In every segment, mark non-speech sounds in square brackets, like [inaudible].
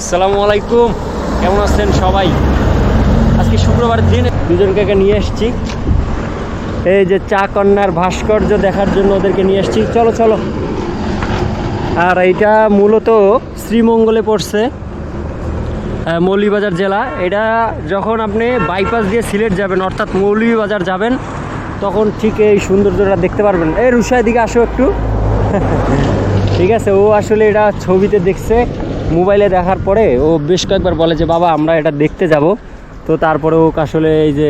আসসালামু আলাইকুম। কেমন আছেন সবাই? আজকে শুক্রবার দিন। দুজনকে এখানে নিয়ে এসেছি। এই যে চা কন্যার ভাস্কর্য দেখার জন্য ওদেরকে নিয়ে এসেছি। চলো চলো। আর এইটা মূলত শ্রীমঙ্গলে পড়ছে মৌলভীবাজার জেলা। এটা যখন আপনি বাইপাস দিয়ে সিলেট যাবেন, অর্থাৎ মৌলভীবাজার যাবেন, তখন ঠিক এই সৌন্দর্যটা দেখতে পারবেন। এই রুষার দিকে আসো একটু। [laughs] ঠিক আছে, ও আসলে এটা ছবিতে দেখছে। মোবাইলে দেখার পরে ও বেশ কয়েকবার বলে যে, বাবা, আমরা এটা দেখতে যাব। তো তারপরে ও আসলে এই যে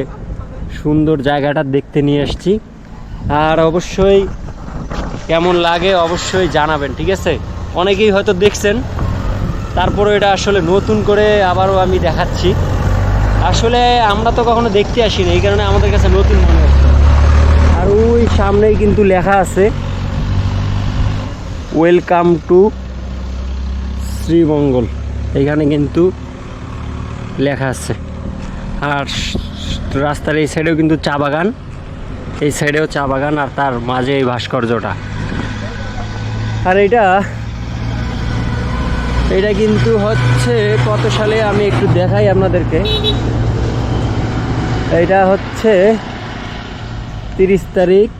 সুন্দর জায়গাটা দেখতে নিয়ে এসেছি। আর অবশ্যই কেমন লাগে অবশ্যই জানাবেন, ঠিক আছে? অনেকেই হয়তো দেখছেন তারপরে এটা আসলে নতুন করে আবারও আমি দেখাচ্ছি। আসলে আমরা তো কখনো দেখতে আসিনি, এই কারণে আমাদের কাছে নতুন মনে হচ্ছে। আর ওই সামনেই কিন্তু লেখা আছে ওয়েলকাম টু শ্রীমঙ্গল। এখানে কিন্তু লেখা আছে। আর রাস্তার এই সাইডেও কিন্তু চা বাগান। এই সাইডেও চা বাগান আর তার মাঝে এই ভাস্কর্যটা। আর এটা এটা কিন্তু হচ্ছে কত সালে আমি একটু দেখাই আপনাদেরকে। এটা হচ্ছে তিরিশ তারিখ,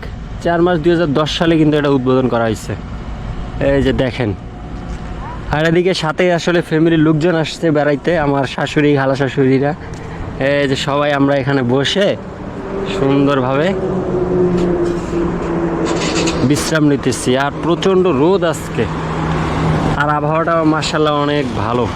চার মাস দু হাজার দশ সালে কিন্তু এটা উদ্বোধন করা হয়েছে। এই যে দেখেন আর এদিকে সাথে আসলে ফ্যামিলির লোকজন আসছে বেড়াইতে, আমার শাশুড়ি, খালা শাশুড়িরা। এই যে সবাই আমরা এখানে বসে সুন্দরভাবে বিশ্রাম নিতেছি। আর প্রচণ্ড রোদ আজকে। আর আবহাওয়াটা মার্শাল্লাহ অনেক ভালো।